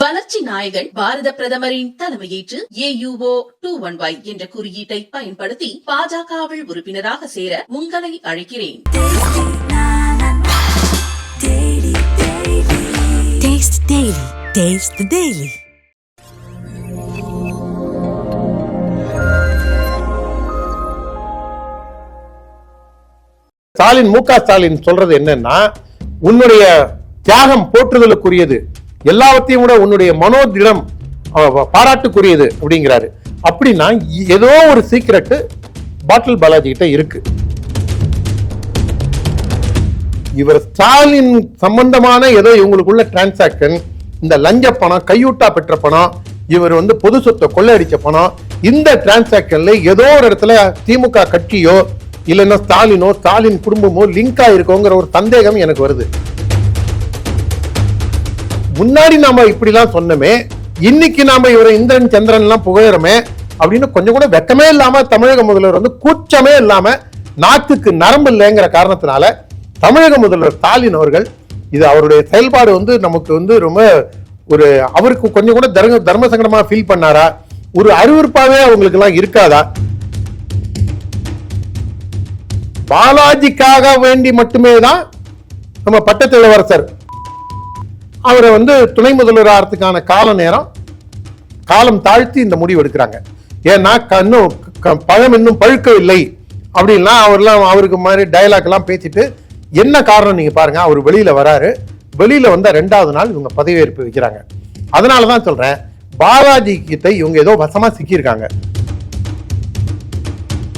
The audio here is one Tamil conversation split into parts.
வளர்ச்சி நாயகன் பாரத பிரதமரின் தலைமையேற்று ஏயுஓ டூ ஒன் ஒய் என்ற குறியீட்டை பயன்படுத்தி பாஜகவில் உறுப்பினராக சேர உங்களை அழைக்கிறேன் Taste Daily. Taste the Daily. Stalin மு க ஸ்டாலின் சொல்றது என்னன்னா உன்னுடைய தியாகம் போற்றுதலுக்குரியது எல்லாவற்றையும் விட உன்னுடைய மனோதிடம் பாராட்டுக்குரியது அப்படிங்கிறாரு. அப்படின்னா ஏதோ ஒரு சீக்கிரட்டு பாட்டில் பாலாஜி கிட்ட இருக்கு. இவர் ஸ்டாலின் சம்பந்தமான ஏதோ இவங்களுக்குள்ள டிரான்சாக்ஷன் இந்த லஞ்ச பணம் கையூட்டா பெற்ற பணம் இவர் வந்து பொது சொத்தை கொள்ளையடிச்ச பணம் இந்த டிரான்சாக்ஷன்ல ஏதோ ஒரு இடத்துல திமுக கட்சியோ இல்லைன்னா ஸ்டாலினோ ஸ்டாலின் குடும்பமோ லிங்க் ஆயிருக்கோங்கிற ஒரு சந்தேகம் எனக்கு வருது. முன்னாடி நாம இப்படிலாம் சொன்னோமே இன்னைக்கு நாம இவரை இந்திரன் சந்திரன் எல்லாம் புகழறமே அப்படின்னு கொஞ்சம் கூட வெக்கமே இல்லாம தமிழக முதல்வர் வந்து கூச்சமே இல்லாம நாக்குக்கு நரம்பு இல்லைங்கிற காரணத்தினால தமிழக முதல்வர் ஸ்டாலின் அவர்கள் இது அவருடைய செயல்பாடு வந்து நமக்கு வந்து ரொம்ப ஒரு அவருக்கு கொஞ்சம் கூட தர்ம தர்ம சங்கடமா ஃபீல் பண்ணாரா? ஒரு அறிவிற்பாவே அவங்களுக்கு எல்லாம் இருக்காதா? பாலாஜிக்காக வேண்டி மட்டுமே தான் நம்ம பட்டத்து இளவரசர் அவரை வந்து துணை முதல்வர் ஆகிறதுக்கான கால நேரம் காலம் தாழ்த்தி இந்த முடிவு எடுக்கிறாங்க. ஏன்னா கண்ணும் இன்னும் க- பழம் இன்னும் பழுக்கவில்லை அப்படின்லாம் அவர்லாம் அவருக்கு மாதிரி டயலாக் எல்லாம் பேசிட்டு என்ன காரணம் நீங்க பாருங்க அவர் வெளியில வராரு. வெளியில வந்த ரெண்டாவது நாள் இவங்க பதவியேற்பு வைக்கிறாங்க. அதனால தான் சொல்றேன் பாலாஜி கிட்ட இவங்க ஏதோ வசமா சிக்கியிருக்காங்க.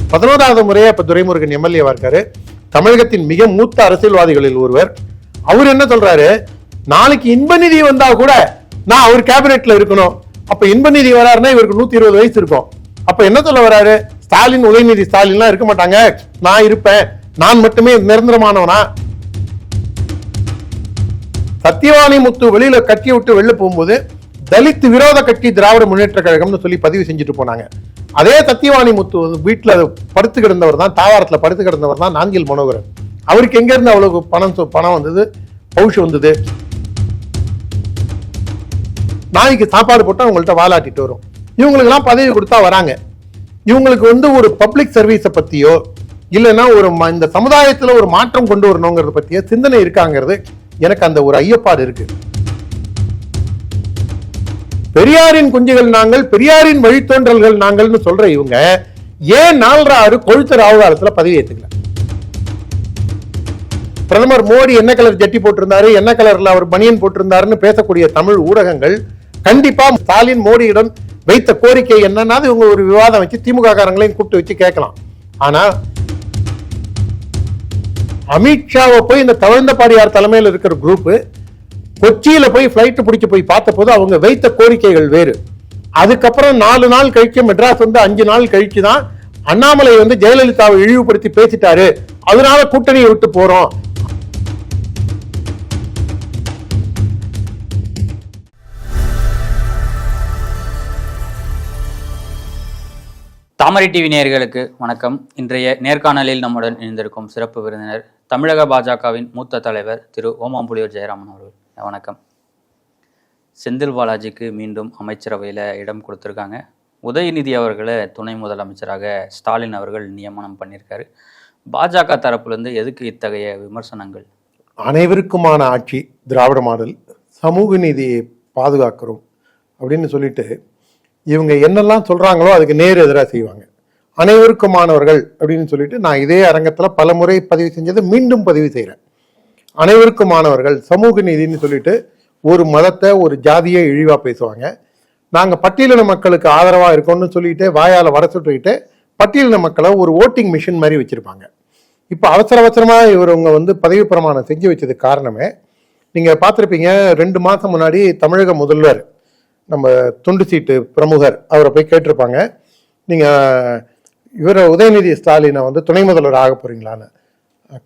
பதினோராவது முறையாக இப்ப துரைமுருகன் எம்எல்ஏவாக இருக்காரு. தமிழகத்தின் மிக மூத்த அரசியல்வாதிகளில் ஒருவர். அவர் என்ன சொல்றாரு நாளைக்கு இன்ப நிதி வந்தா கூட நான் அவர் கேபினெட்ல இருக்கணும். அப்ப இன்ப நிதி வராருன்னா இவருக்கு நூத்தி இருபது வயசு இருக்கும். அப்ப என்ன சொல்ல வராரு? ஸ்டாலின் உதயநிதி ஸ்டாலின்லாம் இருக்க மாட்டாங்க. நான் இருப்பேன். நான் மட்டுமே நிரந்தரமானவனா? சத்தியவாணி முத்து வெளியில கட்சி விட்டு வெளில போகும்போது தலித் விரோத கட்சி திராவிட முன்னேற்ற கழகம்னு சொல்லி பதிவு செஞ்சுட்டு போனாங்க. அதே சத்தியவாணி முத்து வந்து படுத்து கிடந்தவர் தான் தாவாரத்தில் படுத்து கிடந்தவர் தான் நான்கில் மனோகரன். அவருக்கு எங்கேருந்து அவ்வளவு பணம் சொ- பணம் வந்தது? பவுஷ் வந்தது. நாய்க்கு சாப்பாடு போட்டு அவங்கள்ட்ட வாலாட்டிட்டு வரும். இவங்களுக்கெல்லாம் பதவி கொடுத்தா வராங்க. இவங்களுக்கு வந்து ஒரு பப்ளிக் சர்வீஸை பத்தியோ இல்லைன்னா ஒரு இந்த சமுதாயத்துல ஒரு மாற்றம் கொண்டு வரணுங்கிறத பற்றிய சிந்தனை இருக்காங்கிறது எனக்கு அந்த ஒரு ஐயப்பாடு இருக்கு. பெரியாரின் குஞ்சுகள் நாங்கள் பெரியாரின் வழித்தோன்றல்கள் நாங்கள்னு சொல்ற இவங்க ஏன் நாலராறு கொழுத்தர் கொழுத்த பதவி ஏற்றுக்கல பிரதமர் மோடி என்ன கலர் ஜட்டி போட்டிருந்தாரு என்ன கலர்ல அவர் பனியன் போட்டிருந்தாருன்னு பேசக்கூடிய தமிழ் ஊடகங்கள் கண்டிப்பா ஸ்டாலின் மோடியிடம் வைத்த கோரிக்கை என்னன்னா இவங்க ஒரு விவாதம் வச்சு திமுக காரங்களையும் கூப்பிட்டு வச்சு கேட்கலாம். ஆனா அமித்ஷாவை போய் இந்த தவழ்ந்தபாடியார் தலைமையில் இருக்கிற குரூப் கொச்சியில போய் ஃப்ளைட்டு பிடிச்சி போய் பார்த்தபோது அவங்க வைத்த கோரிக்கைகள் வேறு. அதுக்கப்புறம் நாலு நாள் கழிச்சு மெட்ராஸ் வந்து அஞ்சு நாள் கழிச்சு தான் அண்ணாமலை வந்து ஜெயலலிதாவை இழிவுபடுத்தி பேசிட்டாரு. அதனால கூட்டணியை விட்டு போறோம். தாமரை டிவி நேயர்களுக்கு வணக்கம். இன்றைய நேர்காணலில் நம்முடன் இணைந்திருக்கும் சிறப்பு விருந்தினர் தமிழக பாஜகவின் மூத்த தலைவர் திரு ஓமாம்புலியூர் ஜெயராமன் அவர்கள். வணக்கம். செந்தில் பாலாஜிக்கு மீண்டும் அமைச்சரவையில் இடம் கொடுத்துருக்காங்க. உதயநிதி அவர்களை துணை முதலமைச்சராக ஸ்டாலின் அவர்கள் நியமனம் பண்ணியிருக்காரு. பாஜக தரப்புலேருந்து எதுக்கு இத்தகைய விமர்சனங்கள்? அனைவருக்குமான ஆட்சி திராவிட மாடல் சமூக நீதியை பாதுகாக்கிறோம் அப்படின்னு சொல்லிட்டு இவங்க என்னெல்லாம் சொல்றாங்களோ அதுக்கு நேர் எதிராக செய்வாங்க. அனைவருக்குமானவர்கள் அப்படின்னு சொல்லிட்டு நான் இதே அரங்கத்தில் பல முறை பதிவு செஞ்சதை மீண்டும் பதிவு செய்கிறேன் அனைவருக்குமானவர்கள் சமூக நீதின்னு சொல்லிட்டு ஒரு மதத்தை ஒரு ஜாதியை இழிவாக பேசுவாங்க. நாங்கள் பட்டியலின மக்களுக்கு ஆதரவாக இருக்கோம்னு சொல்லிட்டு வாயால் வர சொல்லிட்டு பட்டியலின மக்களை ஒரு ஓட்டிங் மிஷின் மாதிரி வச்சுருப்பாங்க. இப்போ அவசர அவசரமாக இவங்க வந்து பதவி பிரமாணம் செஞ்சு வச்சது காரணமே நீங்கள் பார்த்துருப்பீங்க ரெண்டு மாதம் முன்னாடி தமிழக முதல்வர் நம்ம துண்டு சீட்டு பிரமுகர் அவரை போய் கேட்டிருப்பாங்க. நீங்க இவர உதயநிதி ஸ்டாலினை வந்து துணை முதல்வர் ஆக போறீங்களான்னு.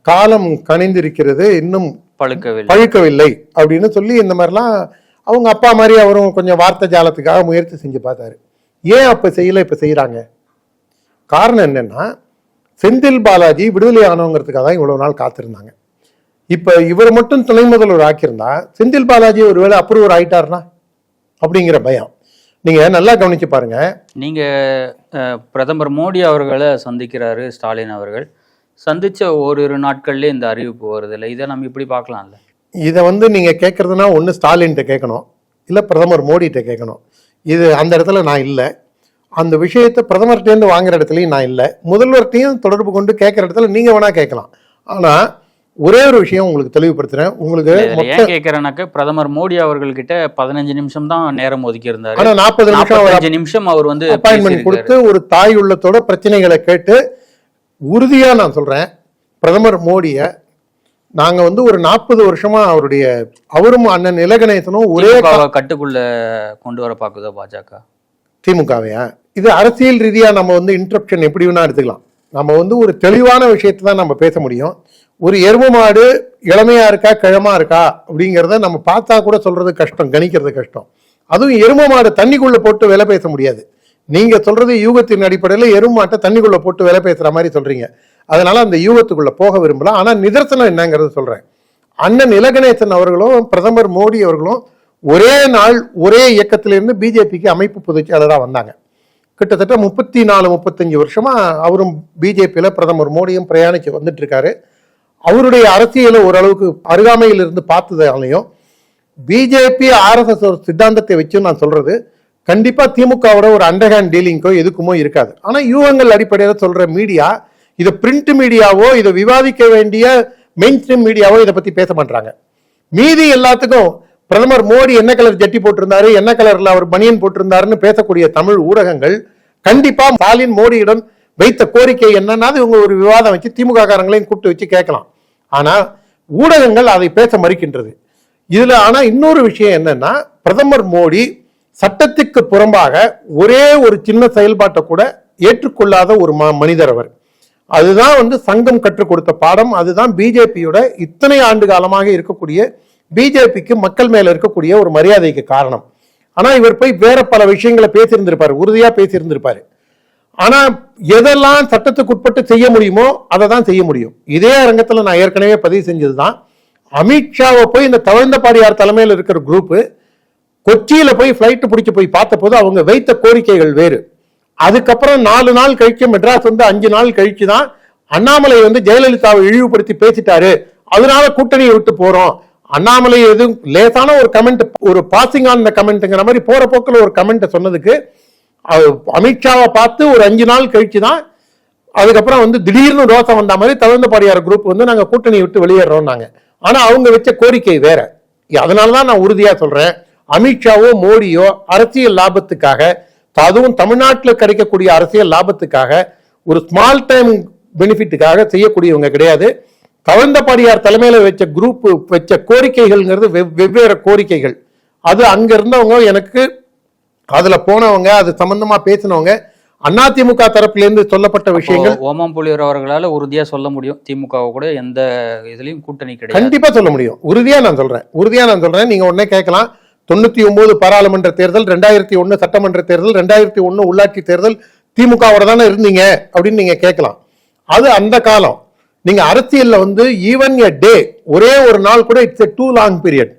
காலம் கனிந்திருக்கிறது இன்னும் பழுக்கவில்லை. பழுக்கவில்லை அப்படின்னு சொல்லி இந்த மாதிரிலாம் அவங்க அப்பா மாதிரி அவரும் கொஞ்சம் வார்த்தை ஜாலத்துக்காக முயற்சி செஞ்சு பார்த்தாரு. ஏன் அப்ப செய்யல இப்ப செய்யறாங்க காரணம் என்னன்னா செந்தில் பாலாஜி விடுதலை ஆனவங்கிறதுக்காக தான் இவ்வளவு நாள் காத்திருந்தாங்க. இப்ப இவர் மட்டும் துணை முதல்வர் ஆக்கியிருந்தா செந்தில் பாலாஜி ஒருவேளை அப்ரூவர் ஆயிட்டாருன்னா? அப்படிங்கிற பயம். நீங்க நல்லா கவனிச்சு பாருங்க. நீங்க அஹ், பிரதமர் மோடி அவர்களை சந்திக்கிறாரு ஸ்டாலின் அவர்கள். சந்திச்ச ஓரிரு நாட்கள்லயே இந்த அறிவிப்பு வருதுல்ல. இதை நம்ம இப்படி பார்க்கலாம்ல? இதை வந்து நீங்க கேட்கறதுனா ஒன்று ஸ்டாலின்கிட்ட கேட்கணும். இல்லை பிரதமர் மோடிகிட்ட கேட்கணும். இது அந்த இடத்துல நான் இல்லை. அந்த விஷயத்தை பிரதமர்கிட்டேருந்து வாங்குற இடத்துலையும் நான் இல்லை. முதல்வர்கிட்டையும் தொடர்பு கொண்டு கேட்குற இடத்துல நீங்க வேணா கேட்கலாம். ஆனா ஒரே ஒரு விஷயம் உங்களுக்கு தெளிவுபடுத்துறேன். உங்களுக்கு ஏன் கேட்கறேனாக்க பிரதமர் மோடி அவர்கள்கிட்ட பதினஞ்சு நிமிஷம் தான் நேரம் ஒதுக்கி இருந்தாரு ஆனா நாற்பது நிமிஷம் நாற்பத்தஞ்சு நிமிஷம் அவர் வந்து அப்பாயின்மெண்ட். கொடுத்து ஒரு தாய் உள்ளத்தோட பிரச்சனைகளை கேட்டு உறுதியா நான் சொல்றேன். பிரதமர் மோடியை நாங்க வந்து ஒரு நாற்பது வருஷமா அவருடைய அவரும் அண்ணன் இலகணேசனும் ஒரே கட்டுக்குள்ள கொண்டு வர பாக்குதோ பாஜக? திமுகவையா? இது அரசியல் ரீதியா நம்ம வந்து இன்டரப்ஷன் எப்படி வேணா எடுத்துக்கலாம். நம்ம வந்து ஒரு தெளிவான விஷயத்தை தான் நம்ம பேச முடியும். ஒரு எரும மாடு இளமையா இருக்கா கிழமா இருக்கா அப்படிங்கிறத நம்ம பார்த்தா கூட சொல்றது கஷ்டம் கணிக்கிறது கஷ்டம். அதுவும் எரும மாடு தண்ணிக்குள்ள போட்டு விலை பேச முடியாது. நீங்க சொல்றது யூகத்தின் அடிப்படையில் எருமாட்டை தண்ணிக்குள்ள போட்டு விலை பேசுற மாதிரி சொல்றீங்க. அதனால அந்த யூகத்துக்குள்ள போக விரும்பல. ஆனா நிதர்சனம் என்னங்கிறது சொல்றேன். அண்ணன் இலகணேசன் அவர்களும் பிரதமர் மோடி அவர்களும் ஒரே நாள் ஒரே இயக்கத்திலிருந்து பிஜேபிக்கு அமைப்பு பொதுச்செயலராக வந்தாங்க. கிட்டத்தட்ட முப்பத்தி நாலு முப்பத்தஞ்சு வருஷமா அவரும் பிஜேபியில் பிரதமர் மோடியும் பிரயாணிச்சு வந்துட்டு இருக்காரு. அவருடைய அரசியலை ஓரளவுக்கு அருகாமையில் இருந்து பார்த்ததாலையும் பிஜேபி ஆர்எஸ்எஸ் ஒரு சித்தாந்தத்தை வச்சு நான் சொல்றது கண்டிப்பா திமுகவோட ஒரு அண்டர்ஹேண்ட் டீலிங்கோ எதுக்குமோ இருக்காது. ஆனா யூகங்கள் அடிப்படையில் சொல்ற மீடியா இதை பிரிண்ட் மீடியாவோ இதை விவாதிக்க வேண்டிய மெயின் ஸ்ட்ரீம் மீடியாவோ இதை பத்தி பேச மாட்டாங்க மீதி எல்லாத்துக்கும் பிரதமர் மோடி என்ன கலர் ஜட்டி போட்டிருந்தாரு என்ன கலர்ல அவர் பனியன் போட்டிருந்தாருன்னு பேசக்கூடிய தமிழ் ஊடகங்கள் கண்டிப்பா ஸ்டாலின் மோடியிடம் வைத்த கோரிக்கை என்னன்னா இவங்க ஒரு விவாதம் வச்சு திமுக காரங்களையும் கூப்பிட்டு வச்சு கேட்கலாம். ஆனால் ஊடகங்கள் அதை பேச மறுக்கின்றது. இதுல ஆனா இன்னொரு விஷயம் என்னன்னா பிரதமர் மோடி சட்டத்துக்கு புறம்பாக ஒரே ஒரு சின்ன செயல்பாட்டை கூட ஏற்றுக்கொள்ளாத ஒரு ம- மனிதர் அவர். அதுதான் வந்து சங்கம் கற்றுக் கொடுத்த பாடம். அதுதான் பிஜேபியோட இத்தனை ஆண்டு காலமாக இருக்கக்கூடிய பிஜேபிக்கு மக்கள் மேல இருக்கக்கூடிய ஒரு மரியாதைக்கு காரணம். ஆனா இவர் போய் வேற பல விஷயங்களை பேசியிருந்திருப்பாரு உறுதியா பேசியிருந்திருப்பாரு. ஆனா எதெல்லாம் சட்டத்துக்கு உட்பட்டு செய்ய முடியுமோ அதை தான் செய்ய முடியும். இதே அரங்கத்தில் நான் ஏற்கனவே பதிவு செஞ்சதுதான். அமித்ஷாவை போய் இந்த தவழ்ந்தபாடியார் தலைமையில் இருக்கிற குரூப் கொச்சியில போய் ஃப்ளைட்டு பிடிச்சி போய் பார்த்தபோது அவங்க வைத்த கோரிக்கைகள் வேறு. அதுக்கப்புறம் நாலு நாள் கழிச்சு மெட்ராஸ் வந்து அஞ்சு நாள் கழிச்சு தான் அண்ணாமலை வந்து ஜெயலலிதாவை இழிவுபடுத்தி பேசிட்டாரு. அதனால கூட்டணியை விட்டு போறோம். அண்ணாமலை எதுவும் லேசான ஒரு கமெண்ட் ஒரு பாசிங் ஆன் கமெண்ட்ங்கிற மாதிரி போற போக்கில் ஒரு கமெண்ட் சொன்னதுக்கு அமித்ஷாவை பார்த்து ஒரு அஞ்சு நாள் கழிச்சு தான் அதுக்கப்புறம் வந்து திடீர்னு ரோசம் வந்த மாதிரி தகுந்த பாடியார் குரூப் வந்து நாங்கள் கூட்டணி விட்டு வெளியேறோம் நாங்கள் ஆனால் அவங்க வச்ச கோரிக்கை வேற. அதனாலதான் நான் உறுதியாக சொல்கிறேன் அமித்ஷாவோ மோடியோ அரசியல் லாபத்துக்காக அதுவும் தமிழ்நாட்டில் கிடைக்கக்கூடிய அரசியல் லாபத்துக்காக ஒரு ஸ்மால் டைம் பெனிஃபிட்டுக்காக செய்யக்கூடியவங்க கிடையாது. தவழ்ந்தபாடியார் தலைமையில் வச்ச குரூப் வச்ச கோரிக்கைகள்ங்கிறது வெவ்- வெவ்வேறு கோரிக்கைகள். அது அங்க இருந்தவங்க எனக்கு அதுல போனவங்க அது சம்பந்தமா பேசினவங்க அதிமுக தரப்புல இருந்து சொல்லப்பட்ட விஷயங்கள் ஓமம் புலியூர் அவர்களால உறுதியா சொல்ல முடியும். திமுகவை கூட எந்த இதுலயும் கூட்டணி கிடையாது. கண்டிப்பா சொல்ல முடியும். உறுதியா நான் சொல்றேன். உறுதியா நான் சொல்றேன். நீங்க உடனே கேட்கலாம். தொண்ணூத்தி ஒன்பது பாராளுமன்ற தேர்தல் ரெண்டாயிரத்தி ஒன்னு சட்டமன்ற தேர்தல் ரெண்டாயிரத்தி ஒன்னு உள்ளாட்சி தேர்தல் திமுகவோட தானே இருந்தீங்க அப்படின்னு நீங்க கேட்கலாம். அது அந்த காலம். நீங்க அரசியல்ல வந்து ஈவன் எ டே ஒரே ஒரு நாள் கூட it's a too long period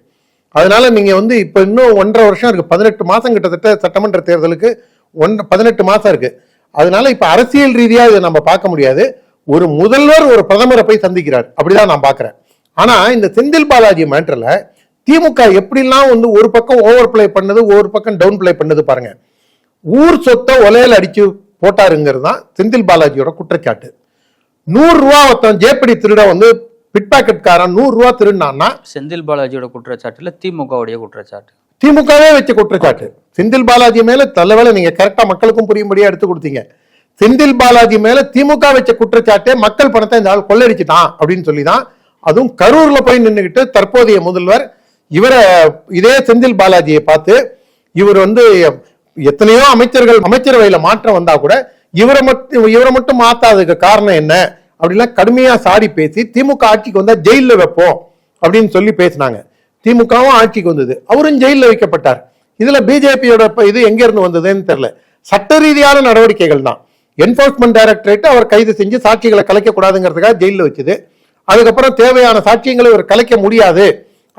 அதனால நீங்க வந்து இப்ப இன்னும் ஒன்றரை வருஷம் இருக்கு. பதினெட்டு மாசம் கிட்டத்தட்ட சட்டமன்ற தேர்தலுக்கு ஒன் பதினெட்டு மாசம் இருக்கு. அதனால இப்ப அரசியல் ரீதியா இதை நம்ம பார்க்க முடியாது. ஒரு முதல்வர் ஒரு பிரதமரை போய் சந்திக்கிறார். அப்படிதான் நான் பாக்குறேன் ஆனா இந்த செந்தில் பாலாஜி மேட்டர்ல திமுக எப்படிலாம் வந்து ஒரு பக்கம் ஓவர் ப்ளே பண்ணது ஒரு பக்கம் டவுன் ப்ளே பண்ணது பாருங்க. ஊர் சொத்தை ஒலையில அடிச்சு போட்டாருங்கிறது தான் செந்தில் பாலாஜியோட குற்றச்சாட்டு. நூறு ரூபா ஒருத்தன் ஜேப்படி திருட வந்து பிட் பாக்கெட்காரன் நூறு ரூபா திருடினான்னா செந்தில் பாலாஜியோட குற்றச்சாட்டுல திமுகவுடைய குற்றச்சாட்டு. திமுகவே வச்ச குற்றச்சாட்டு. செந்தில் பாலாஜி மேல தலைவேளை நீங்க கரெக்டா மக்களுக்கும் புரியும்படியா எடுத்து கொடுத்தீங்க. செந்தில் பாலாஜி மேல திமுக வச்ச குற்றச்சாட்டே மக்கள் பணத்தை இந்த ஆள் கொள்ளடிச்சிட்டான் அப்படின்னு சொல்லி தான் அதுவும் கரூர்ல போய் நின்னுகிட்டு தற்போதைய முதல்வர் இவரை இதே செந்தில் பாலாஜியை பார்த்து இவர் வந்து எத்தனையோ அமைச்சர்கள் அமைச்சரவையில மாற்றம் வந்தா கூட இவரை மட்டும் இவரை மட்டும் மாத்தாததுக்கு காரணம் என்ன? அப்படிலாம் கடுமையா சாடி பேசி திமுக ஆட்சிக்கு வந்தா ஜெயில வைப்போம் அப்படின்னு சொல்லி பேசினாங்க. திமுகவும் ஆட்சிக்கு வந்தது. அவரும் ஜெயில வைக்கப்பட்டார். இதுல பிஜேபியோட இது எங்க இருந்து வந்ததுன்னு தெரியல. சட்ட ரீதியான நடவடிக்கைகள் தான். என்போர்ஸ்மெண்ட் டைரக்டரேட் அவர் கைது செஞ்சு சாட்சிகளை கலைக்க கூடாதுங்கிறதுக்காக ஜெயிலில் வச்சுது. அதுக்கப்புறம் தேவையான சாட்சியங்களை இவர் கலைக்க முடியாது.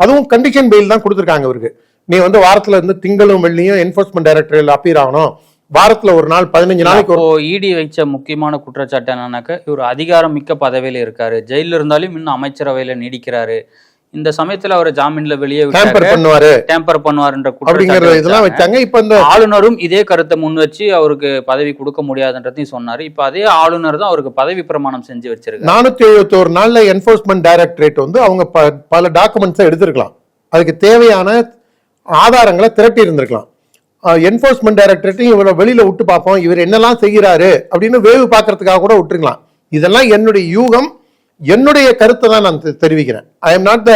அதுவும் கண்டிஷன் பெயில் தான் கொடுத்துருக்காங்க இவருக்கு. நீ வந்து வாரத்துல இருந்து திங்களும் வெள்ளியும் என்போர்ஸ்மெண்ட் டைரக்டரில் அப்பீர் ஆகணும். வாரத்துல ஒரு நாள் பதினஞ்சு நாளைக்கு ஒரு இடி வச்ச முக்கியமான குற்றச்சாட்டு என்னன்னாக்க இவர் அதிகாரம் மிக்க பதவியில இருக்காரு. ஜெயில இருந்தாலும் இன்னும் அமைச்சரவையில நீடிக்கிறாரு. இந்த சமயத்துல அவர் ஜாமீன்ல வெளியே டேம்பர் பண்ணுவாரு. டேம்பர் பண்ணுவாருன்ற அப்படிங்கிற குற்றச்சாட்டு இதெல்லாம் வச்சாங்க. இப்ப இந்த ஆளுநரும் இதே கருத்தை முன் வச்சு அவருக்கு பதவி கொடுக்க முடியாதுன்றதையும் சொன்னாரு. இப்ப அதே ஆளுநர் தான் அவருக்கு பதவி பிரமாணம் செஞ்சு வச்சிருக்காரு. நானூத்தி எழுபத்தோரு நாள்ல என்போர்ஸ்மெண்ட் டைரக்டரேட் வந்து அவங்க பல டாக்குமெண்ட்ஸை எடுத்திருக்கலாம். அதுக்கு தேவையான ஆதாரங்களை திரட்டி இருந்திருக்கலாம் என்ஃபோர்ஸ்மெண்ட் டைரக்டரேட்டையும் இவரை வெளியில் விட்டு பார்ப்போம். இவர் என்னெல்லாம் செய்கிறாரு அப்படின்னு வேவு பார்க்கறதுக்காக கூட விட்டுருக்கலாம் இதெல்லாம் என்னுடைய யூகம் என்னுடைய கருத்தை தான் நான் தெ- தெரிவிக்கிறேன். I am not the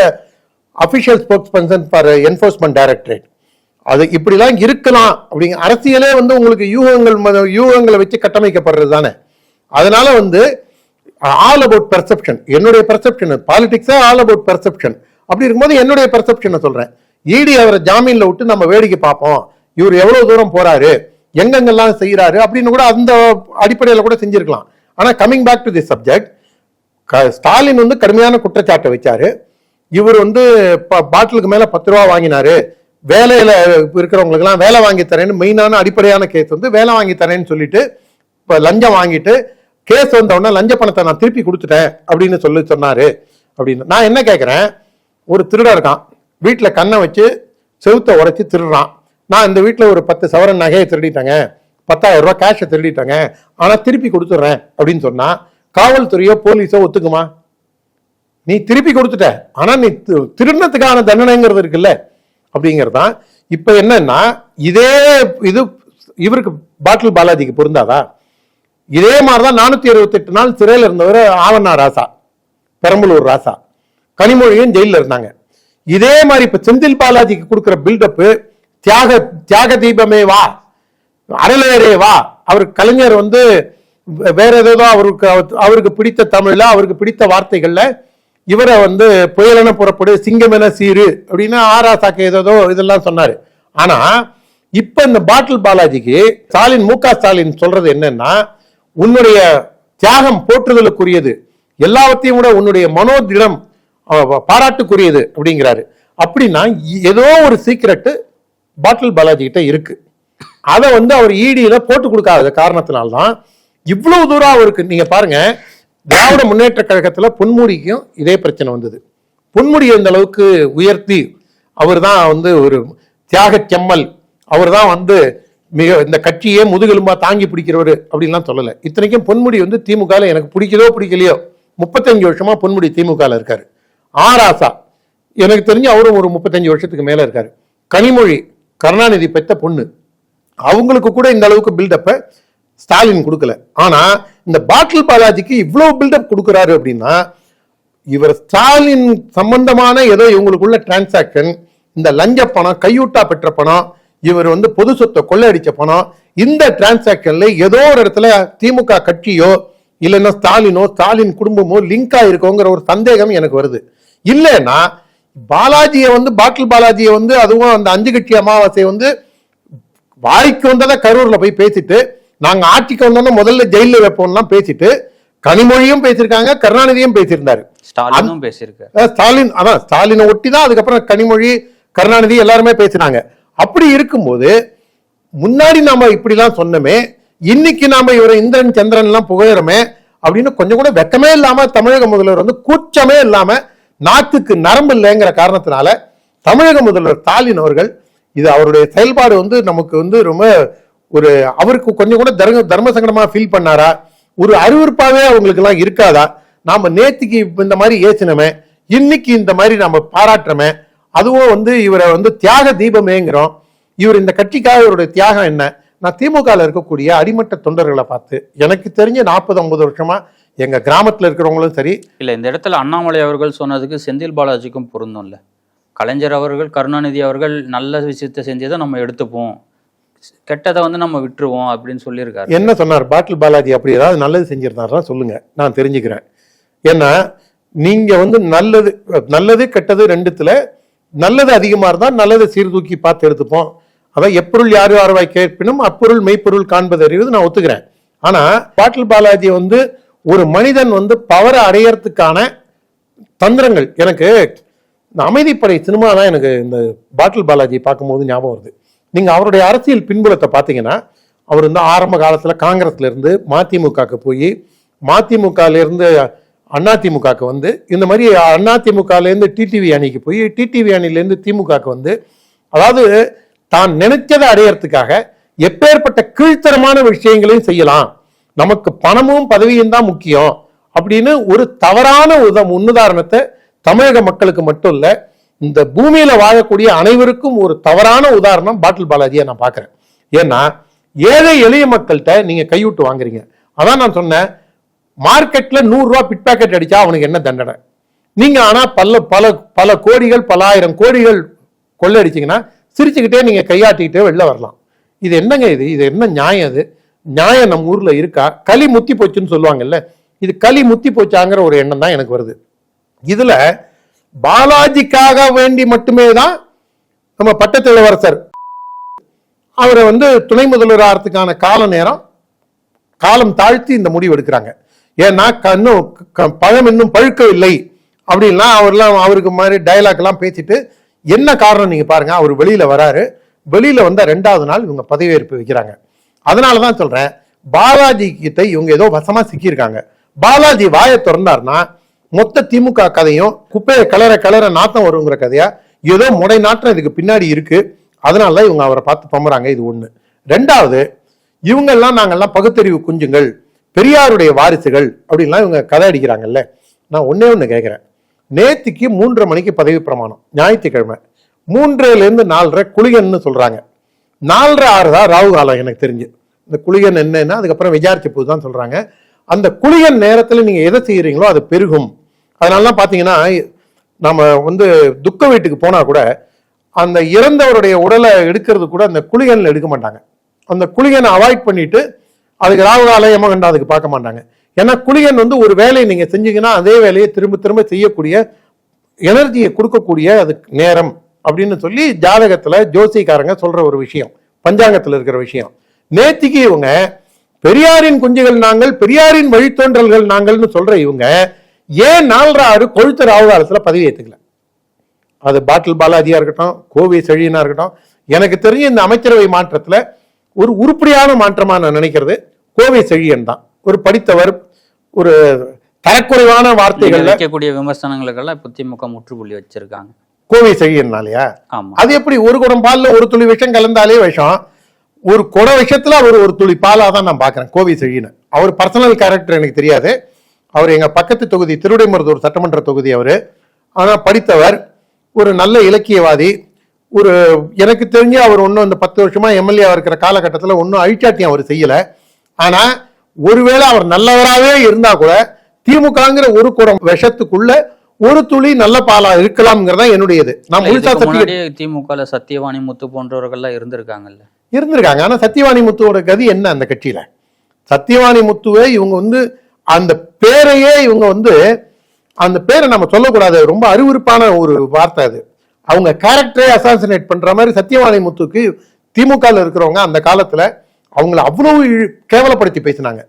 official spokesperson for enforcement directorate அது இப்படிலாம் இருக்கலாம் அப்படிங்க அரசியலே வந்து உங்களுக்கு யூகங்கள் யூகங்களை வச்சு கட்டமைக்கப்படுறது தானே. அதனால வந்து ஆல் அபவுட் பெர்செப்ஷன் என்னுடைய பெர்செப்ஷன் பாலிடிக்ஸே ஆல் அபவுட் பெர்செப்ஷன் அப்படி இருக்கும்போது என்னுடைய பெர்செப்ஷனை சொல்கிறேன் இடி அவரை ஜாமீனில் விட்டு நம்ம வேடிக்கை பார்ப்போம். இவர் எவ்வளவு தூரம் போறாரு? எங்கெங்கெல்லாம் செய்யறாரு அப்படின்னு கூட அந்த அடிப்படையில் கூட செஞ்சிருக்கலாம். ஆனா coming back to the subject Stalin வந்து கடுமையான குற்றச்சாட்டை வச்சாரு. இவர் வந்து பாட்டிலுக்கு மேல பத்து ரூபா வாங்கினாரு. வேலையில இருக்கிறவங்களுக்கெல்லாம் வேலை வாங்கி தரேன்னு மெயினான அடிப்படையான கேஸ் வந்து வேலை வாங்கி தரேன்னு சொல்லிட்டு இப்போ லஞ்சம் வாங்கிட்டு கேஸ் வந்தவொடனே லஞ்ச பணத்தை நான் திருப்பி கொடுத்துட்டேன் அப்படின்னு சொல்லி சொன்னாரு. அப்படின்னு. நான் என்ன கேட்குறேன் ஒரு திருடன் இருக்கான். வீட்டில் கண்ணை வச்சு செவுத்த உடச்சி திருடுறான். நான் இந்த வீட்டில் ஒரு பத்து சவரன் நகையை திருடிட்டேங்க. பத்தாயிரம் ரூபாய் கேஷை திருடிட்டேங்க. ஆனால் திருப்பி கொடுத்துட்றேன் அப்படின்னு சொன்னால் காவல்துறையோ போலீஸோ ஒத்துக்குமா? நீ திருப்பி கொடுத்துட்ட. ஆனால் நீ திருடினத்துக்கான தண்டனைங்கிறது இருக்குல்ல? அப்படிங்கிறது தான் இப்போ என்னன்னா இதே இது இவருக்கு பாட்டில் பாலாஜிக்கு பொருந்தாதா? இதே மாதிரி தான் நானூத்தி இருபத்தெட்டு நாள் சிறையில் இருந்தவர் ஆவண்ணா ராசா பெரம்பலூர் ராசா. கனிமொழியும் ஜெயிலில் இருந்தாங்க. இதே மாதிரி இப்போ செந்தில் பாலாஜிக்கு கொடுக்குற பில்டப்பு தியாக தியாக தீபமே வா. அறலேரே வா. அவர் கலைஞர் வந்து வேற ஏதோ அவருக்கு அவருக்கு பிடித்த தமிழ்ல அவருக்கு பிடித்த வார்த்தைகள்ல இவரை வந்து புயலென புறப்படு சிங்கமென சீரு அப்படின்னு ஆராசாக்கு ஏதோ இதெல்லாம் சொன்னாரு. ஆனா இப்ப இந்த பாட்டில் பாலாஜிக்கு ஸ்டாலின் மு ஸ்டாலின் சொல்றது என்னன்னா உன்னுடைய தியாகம் போற்றுதலுக்குரியது. எல்லாவற்றையும் விட உன்னுடைய மனோதிடம் பாராட்டுக்குரியது அப்படிங்கிறாரு. அப்படின்னா ஏதோ ஒரு சீக்கிரட்டு பாட்டில் பாலாஜி கிட்ட இருக்கு. அதை வந்து அவர் இடியில போட்டு கொடுக்காத காரணத்தினால்தான் இவ்வளவு தூரம் அவருக்கு நீங்க பாருங்க திராவிட முன்னேற்ற கழகத்துல பொன்முடிக்கும் இதே பிரச்சனை வந்தது. பொன்முடியை இந்த அளவுக்கு உயர்த்தி அவர் தான் வந்து ஒரு தியாக செம்மல் அவர் தான் வந்து மிக இந்த கட்சியே முதுகெலும்பா தாங்கி பிடிக்கிறவர் அப்படின்லாம் சொல்லல. இத்தனைக்கும் பொன்முடி வந்து திமுகல எனக்கு பிடிக்குதோ பிடிக்கலையோ முப்பத்தஞ்சு வருஷமா பொன்முடி திமுகல இருக்காரு. ஆராசா எனக்கு தெரிஞ்சு அவரும் ஒரு முப்பத்தஞ்சு வருஷத்துக்கு மேல இருக்காரு. கனிமொழி கருணாநிதி பெத்த பொண்ணு. அவங்களுக்கு கூட இந்த அளவுக்கு பில்டப்பை ஸ்டாலின் கொடுக்கல. ஆனா இந்த பாட்டில் பாலாஜிக்கு இவ்வளவு பில்டப் கொடுக்குறாரு அப்படின்னா இவர் ஸ்டாலின் சம்பந்தமான ஏதோ இவங்களுக்குள்ள டிரான்சாக்ஷன் இந்த லஞ்ச பணம் கையூட்டா பெற்ற பணம் இவர் வந்து பொது சொத்தை கொள்ளையடிச்ச பணம் இந்த டிரான்சாக்ஷன்ல ஏதோ ஒரு இடத்துல திமுக கட்சியோ இல்லைன்னா ஸ்டாலினோ ஸ்டாலின் குடும்பமோ லிங்க் ஆயிருக்கோங்கிற ஒரு சந்தேகம் எனக்கு வருது. இல்லைன்னா பாலாஜியை வந்து பாட்டில் பாலாஜியை வந்து அதுவும் அந்த அஞ்சு கட்சி அமாவாசை வந்து வாய்க்கு வந்ததை கரூர்ல போய் பேசிட்டு நாங்க ஆட்சிக்கு வந்தோம்னா முதல்ல ஜெயில வைப்போம்லாம் பேசிட்டு கனிமொழியும் பேசியிருக்காங்க கருணாநிதியும் பேசியிருந்தாரு. ஸ்டாலினும் பேசியிருக்காரு. ஸ்டாலின் அதான் ஸ்டாலினை ஒட்டி தான் அதுக்கப்புறம் கனிமொழி கருணாநிதி எல்லாருமே பேசினாங்க. அப்படி இருக்கும்போது முன்னாடி நாம இப்படிலாம் சொன்னோமே இன்னைக்கு நாம இவரை இந்திரன் சந்திரன் எல்லாம் புகழறமே அப்படின்னு கொஞ்சம் கூட வெக்கமே இல்லாம தமிழக முதல்வர் வந்து கூச்சமே இல்லாம நாக்குக்கு நரம்பு இல்லைங்கிற காரணத்தினால தமிழக முதல்வர் ஸ்டாலின் அவர்கள் இது அவருடைய செயல்பாடு வந்து நமக்கு வந்து ரொம்ப ஒரு அவருக்கு கொஞ்சம் கூட தர்ம தர்ம சங்கடமா ஃபீல் பண்ணாரா? ஒரு அறிவுறுப்பாவே அவங்களுக்கு எல்லாம் இருக்காதா? நாம நேத்திக்கு இந்த மாதிரி ஏசினமே இன்னைக்கு இந்த மாதிரி நாம பாராட்டுறோமே அதுவும் வந்து இவரை வந்து தியாக தீபமேங்கிறோம். இவர் இந்த கட்சிக்காக இவருடைய தியாகம் என்ன? நான் திமுகவில் இருக்கக்கூடிய அடிமட்ட தொண்டர்களை பார்த்து எனக்கு தெரிஞ்ச நாற்பது ஐம்பது வருஷமா எங்க கிராமத்துல இருக்கிறவங்களும் சரி இல்ல இந்த இடத்துல அண்ணாமலை அவர்கள் சொன்னதுக்கு செந்தில் பாலாஜிக்கும் பொருந்தும் இல்ல. கலைஞர் அவர்கள் கருணாநிதி அவர்கள் நல்ல விஷயத்தை செஞ்சதை நம்ம எடுத்துப்போம். கெட்டதை வந்து நம்ம விட்டுருவோம் அப்படின்னு சொல்லியிருக்காரு. என்ன சொன்னார்? பாட்டில் பாலாஜி அப்படி ஏதாவது நல்லது செஞ்சிருந்தாரா சொல்லுங்க. நான் தெரிஞ்சுக்கிறேன். ஏன்னா நீங்க வந்து நல்லது நல்லது கெட்டது ரெண்டுத்துல நல்லது அதிகமா இருந்தா நல்லதை சீர்தூக்கி பார்த்து எடுத்துப்போம். அதான் எப்பொருள் யாரு ஆர்வாய் கேட்பினும் அப்பொருள் மெய்ப்பொருள் காண்பது அறிவது நான் ஒத்துக்கிறேன். ஆனா பாட்டில் பாலாஜி வந்து ஒரு மனிதன் வந்து பவரை அடையறதுக்கான தந்திரங்கள். எனக்கு இந்த அமைதிப்படை சினிமா தான் எனக்கு இந்த பாட்டில் பாலாஜி பார்க்கும்போது ஞாபகம் வருது. நீங்கள் அவருடைய அரசியல் பின்புலத்தை பார்த்தீங்கன்னா அவர் வந்து ஆரம்ப காலத்தில் காங்கிரஸ்லேருந்து மதிமுகக்கு போய் மதிமுகலேருந்து அதிமுகக்கு வந்து இந்த மாதிரி அதிமுகலேருந்து டிடிவி அணிக்கு போய் டிடிவி அணிலேருந்து திமுகவுக்கு திமுகக்கு வந்து அதாவது தான் நினைச்சதை அடையறதுக்காக எப்பேற்பட்ட கீழ்த்தரமான விஷயங்களையும் செய்யலாம். நமக்கு பணமும் பதவியும் தான் முக்கியம் அப்படின்னு ஒரு தவறான உத முன்னுதாரணத்தை தமிழக மக்களுக்கு மட்டும் இல்லை இந்த பூமியில வாழக்கூடிய அனைவருக்கும் ஒரு தவறான உதாரணம் பாட்டில் பாலாஜியை நான் பார்க்குறேன். ஏன்னா ஏழை எளிய மக்கள்கிட்ட நீங்க கைவிட்டு வாங்குறீங்க. அதான் நான் சொன்னேன் மார்க்கெட்ல நூறுரூவா பிட் பேக்கெட் அடிச்சா அவனுக்கு என்ன தண்டனை? நீங்க ஆனா பல பல பல கோடிகள் பல ஆயிரம் கோடிகள் கொள்ளடிச்சிங்கன்னா சிரிச்சுக்கிட்டே நீங்க கையாட்டிக்கிட்டே வெளில வரலாம். இது என்னங்க இது? இது என்ன நியாயம் இது நியாயம் நம்ம ஊர்ல இருக்கா? களி முத்தி போச்சுன்னு சொல்லுவாங்கல்ல இது களி முத்தி போச்சாங்கிற ஒரு எண்ணம் தான் எனக்கு வருது. இதுல பாலாஜிக்காக வேண்டி மட்டுமே தான் நம்ம பட்டத்திளவரசர் அவரை வந்து துணை முதல்வர் ஆகிறதுக்கான கால நேரம் காலம் தாழ்த்தி இந்த முடிவு எடுக்கிறாங்க. ஏன்னா கண்ணும் க- பழம் இன்னும் பழுக்கவில்லை அப்படின்லாம் அவர்லாம் அவருக்கு மாதிரி டைலாக்லாம் பேசிட்டு என்ன காரணம் நீங்க பாருங்க அவர் வெளியில வராரு. வெளியில வந்த ரெண்டாவது நாள் இவங்க பதவியேற்பு வைக்கிறாங்க. அதனால தான் சொல்கிறேன் பாலாஜி கிட்ட இவங்க ஏதோ வசமாக சிக்கியிருக்காங்க. பாலாஜி வாயை திறந்தார்னா மொத்த திமுக கதையும் குப்பையை கலர கலர நாத்தம் வருங்கிற கதையா ஏதோ முடை நாற்றம் இதுக்கு பின்னாடி இருக்கு. அதனால தான் இவங்க அவரை பார்த்து பம்புறாங்க இது ஒன்று ரெண்டாவது இவங்கெல்லாம் நாங்கெல்லாம் பகுத்தறிவு குஞ்சுங்கள் பெரியாருடைய வாரிசுகள் அப்படின்லாம் இவங்க கதை அடிக்கிறாங்கல்ல. நான் ஒன்னே ஒன்று கேட்குறேன் நேத்திக்கு மூன்றரை மணிக்கு பதவி பிரமாணம் ஞாயிற்றுக்கிழமை. மூன்றுலேருந்து நாலரை குளிகன்னு சொல்கிறாங்க நாலரை ஆறு தான் ராகு காலம் எனக்கு தெரிஞ்சு. இந்த குளிகன் என்னன்னா அதுக்கப்புறம் விசாரிச்ச போது தான் சொல்கிறாங்க அந்த குளிகன் நேரத்தில் நீங்கள் எதை செய்கிறீங்களோ அது பெருகும். அதனாலலாம் பார்த்தீங்கன்னா நம்ம வந்து துக்க வீட்டுக்கு போனால் கூட அந்த இறந்தவருடைய உடலை எடுக்கிறது கூட அந்த குளிகன்ல எடுக்க மாட்டாங்க. அந்த குளிகனை அவாய்ட் பண்ணிட்டு அதுக்கு ராகுகால யமகண்டா அதுக்கு பார்க்க மாட்டாங்க. ஏன்னா குளிகன் வந்து ஒரு வேலையை நீங்கள் செஞ்சீங்கன்னா அதே வேலையை திரும்ப திரும்ப செய்யக்கூடிய எனர்ஜியை கொடுக்கக்கூடிய அது நேரம். அப்படின்னு சொல்லி ஜாதகத்துல ஜோசிக்காரங்க சொல்ற ஒரு விஷயம் பஞ்சாங்கத்துல இருக்கிற விஷயம். நேத்திக்கு இவங்க பெரியாரின் குஞ்சுகள் நாங்கள் பெரியாரின் வழித்தோன்றல்கள் நாங்கள்னு சொல்ற இவங்க ஏன் நாலரை ஆறு கொழுத்த ராகுகாலத்துல பதவி ஏத்துக்கல? அது பாட்டில் பாலாஜியா இருக்கட்டும் கோவை செழியனா இருக்கட்டும் எனக்கு தெரிஞ்ச இந்த அமைச்சரவை மாற்றத்துல ஒரு உருப்படியான மாற்றமா நான் நினைக்கிறது கோவை செழியன் தான். ஒரு படித்தவர் ஒரு தரக்குறைவான நீங்க வார்த்தைகள்ல வைக்கக்கூடிய விமர்சனங்களுக்கெல்லாம் இப்போ திமுக முற்றுப்புள்ளி வச்சிருக்காங்க. கோவை செழியன்னாலயா ஆமா. அது எப்படி ஒரு குடம் பால்ல ஒரு துளி விஷம் கலந்தாலே விஷம்? ஒரு குட விஷயத்துல அவர் ஒரு துளி பாலா தான் நான் பாக்குறேன் கோவை செழியன் அவர் பர்சனல் கேரக்டர் எனக்கு தெரியாது. அவர் எங்க பக்கத்து தொகுதி திருவிடைமருதூர் சட்டமன்ற தொகுதி அவரு. ஆனா படித்தவர் ஒரு நல்ல இலக்கியவாதி. ஒரு எனக்கு தெரிஞ்சு அவர் ஒன்றும் இந்த பத்து வருஷமா எம்எல்ஏ இருக்கிற காலகட்டத்தில் ஒன்றும் அழிச்சாட்டியம் அவர் செய்யல. ஆனா ஒருவேளை அவர் நல்லவராகவே இருந்தா கூட திமுகங்கிற ஒரு குடம் விஷத்துக்குள்ள ஒரு துளி நல்ல பாலா இருக்கலாம்ங்கிறதா என்னுடையது. நான் முழுசா முன்னாடி திமுகல சத்தியவாணி முத்து போன்றவர்கள்லாம் இருந்திருக்காங்கல்ல. இருந்திருக்காங்க. ஆனா சத்தியவாணி முத்துவோட கதி என்ன அந்த கட்சியில? சத்தியவாணி முத்துவை இவங்க வந்து அந்த பேரையே இவங்க வந்து அந்த பேரை நம்ம சொல்லக்கூடாது. ரொம்ப அருவருப்பான ஒரு வார்த்தை அது. அவங்க கேரக்டரே அசாசினேட் பண்ற மாதிரி சத்தியவாணி முத்துக்கு திமுகல இருக்கிறவங்க அந்த காலத்துல அவங்கள அவ்வளவு கேவலப்படுத்தி பேசினாங்க.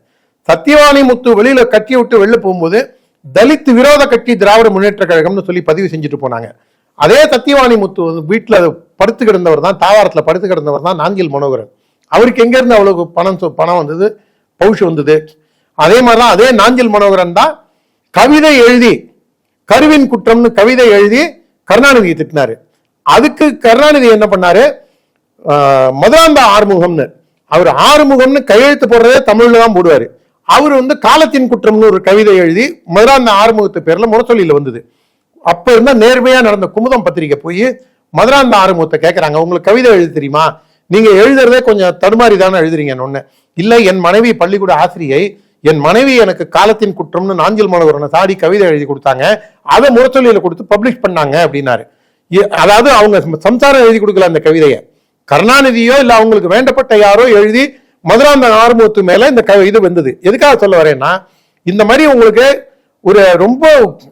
சத்தியவாணி முத்து வெளியில கட்சியை விட்டு வெளில போகும்போது தலித் விரோத கட்சி திராவிட முன்னேற்ற கழகம்னு சொல்லி பதிவு செஞ்சுட்டு போனாங்க. அதே சத்தியவாணி முத்து வந்து படுத்து கிடந்தவர் தான் தாவாரத்தில் படுத்து கிடந்தவர் தான் நாஞ்சில் மனோகரன். அவருக்கு எங்கேருந்து அவ்வளவு பணம் சொ- பணம் வந்தது? பௌஷ் வந்தது. அதே மாதிரி தான் அதே நாஞ்சில் மனோகரன் தான் கவிதை எழுதி கருவின் குற்றம்னு கவிதை எழுதி கருணாநிதியை திட்டினாரு. அதுக்கு கருணாநிதி என்ன பண்ணாரு? மதுராந்தா ஆறுமுகம்னு. அவர் ஆறுமுகம்னு கையெழுத்து போடுறதே தமிழ்ல தான் போடுவாரு. அவர் வந்து காலத்தின் குற்றம்னு ஒரு கவிதை எழுதி மதுராந்த ஆறுமுகத்து பேர்ல முரசொலியில வந்தது. அப்ப இருந்தா நேர்மையா நடந்த குமுதம் பத்திரிக்கை போய் மதுராந்த ஆறுமுகத்தை கேட்கறாங்க உங்களுக்கு கவிதை எழுத தெரியுமா? நீங்க எழுதுறதே கொஞ்சம் தடுமாறி தானே எழுதுறீங்கன்னு ஒண்ணு. இல்லை என் மனைவி பள்ளிக்கூட ஆசிரியை என் மனைவி எனக்கு காலத்தின் குற்றம்னு நாஞ்சில் மனோகரனை சாடி கவிதை எழுதி கொடுத்தாங்க. அதை முரசொலியில கொடுத்து பப்ளிஷ் பண்ணாங்க அப்படின்னாரு. அதாவது அவங்க சம்சாரம் எழுதி கொடுக்கல அந்த கவிதையை. கருணாநிதியோ இல்ல அவங்களுக்கு வேண்டப்பட்ட யாரோ எழுதி மதுராந்த ஆறுமுகத்து மேல இந்த க- இது வந்தது. எதுக்காக சொல்ல வரேன்னா இந்த மாதிரி உங்களுக்கு ஒரு ரொம்ப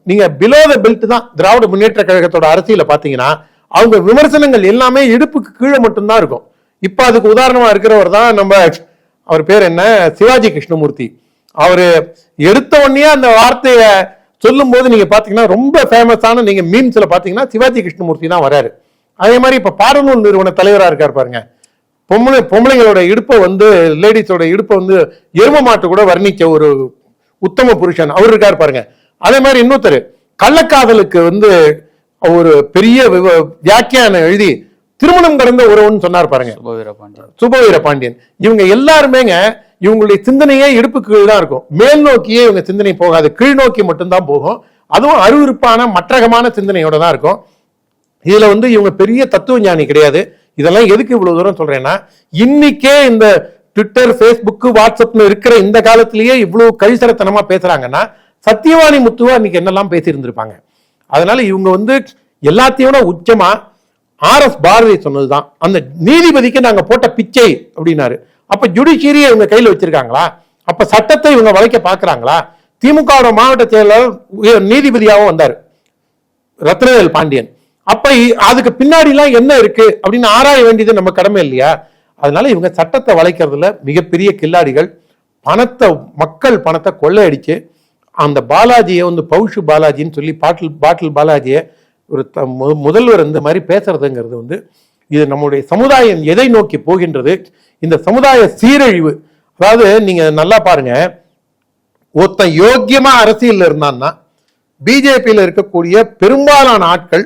நீங்க பிலோ த பெல்ட் தான் திராவிட முன்னேற்ற கழகத்தோட அரசியல பாத்தீங்கன்னா அவங்க விமர்சனங்கள் எல்லாமே இடுப்புக்கு கீழே மட்டும்தான் இருக்கும். இப்ப அதுக்கு உதாரணமா இருக்கிறவர் தான் நம்ம அவர் பேர் என்ன? சிவாஜி கிருஷ்ணமூர்த்தி. அவரு எடுத்த உடனே அந்த வார்த்தைய சொல்லும்போது நீங்க பாத்தீங்கன்னா ரொம்ப ஃபேமஸான நீங்க மீம்ஸ்ல பாத்தீங்கன்னா சிவாஜி கிருஷ்ணமூர்த்தி தான் வராரு. அதே மாதிரி இப்ப பாடநூல் நிறுவன தலைவரா இருக்கார் பாருங்க. பொம்பளை பொம்பளைங்களோட இடுப்பை வந்து லேடிஸோட இடுப்பை வந்து எரும மாட்டு கூட வர்ணிச்ச ஒரு உத்தம புருஷன். அவர் இருக்கார் பாருங்க. அதே மாதிரி இன்னொருத்தர். கள்ளக்காதலுக்கு வந்து ஒரு பெரிய வியாக்கியானம் எழுதி திருமணம் கடந்த உறவுன்னு சொன்னார் பாருங்க. சுபவீர பாண்டியன். சுபவீர பாண்டியன். இவங்க எல்லாருமேங்க இவங்களுடைய சிந்தனையே இடுப்பு கீழ் தான் இருக்கும். மேல் நோக்கியே இவங்க சிந்தனை போகாது. கீழ் நோக்கி மட்டும்தான் போகும். அதுவும் அருவிருப்பான மற்றகமான சிந்தனையோட தான் இருக்கும். இதுல வந்து இவங்க பெரிய தத்துவ ஞானி கிடையாது. இதெல்லாம் எதுக்கு இவ்வளவு தூரம் சொல்றேன்னா இன்னைக்கே இந்த ட்விட்டர் ஃபேஸ்புக்கு வாட்ஸ்அப்னு இருக்கிற இந்த காலத்திலேயே இவ்வளவு கழிசரத்தனமா பேசுறாங்கன்னா சத்தியவாணி முத்துவா இன்னைக்கு என்னெல்லாம் பேசியிருந்திருப்பாங்க? அதனால இவங்க வந்து எல்லாத்தையும் உச்சமா ஆர் எஸ் பாரதி சொன்னதுதான். அந்த நீதிபதிக்கு நாங்க போட்ட பிச்சை அப்படின்னாரு. அப்ப ஜுடிஷியரியை இவங்க கையில் வச்சிருக்காங்களா? அப்ப சட்டத்தை இவங்க வளைக்க பாக்குறாங்களா? திமுகவோட மாவட்ட செயலாளர் உயர் நீதிபதியாகவும் வந்தார். ரத்னவேல் பாண்டியன். அப்ப அதுக்கு பின்னாடி எல்லாம் என்ன இருக்கு அப்படின்னு ஆராய வேண்டியது நம்ம கடமை இல்லையா? அதனால இவங்க சட்டத்தை வளைக்கிறதுல மிகப்பெரிய கில்லாடிகள் பணத்தை மக்கள் பணத்தை கொள்ளையடிச்சு அந்த பாலாஜியை வந்து பவுஷு பாலாஜின்னு சொல்லி பாட்டில் பாட்டில் பாலாஜியை ஒரு த- மு- முதல்வர் இந்த மாதிரி பேசுறதுங்கிறது வந்து இது நம்முடைய சமுதாயம் எதை நோக்கி போகின்றது இந்த சமுதாய சீரழிவு. அதாவது நீங்க நல்லா பாருங்க. ஒருத்தன் யோக்கியமா அரசியல் இருந்தான்னா பிஜேபியில் இருக்கக்கூடிய பெரும்பாலான ஆட்கள்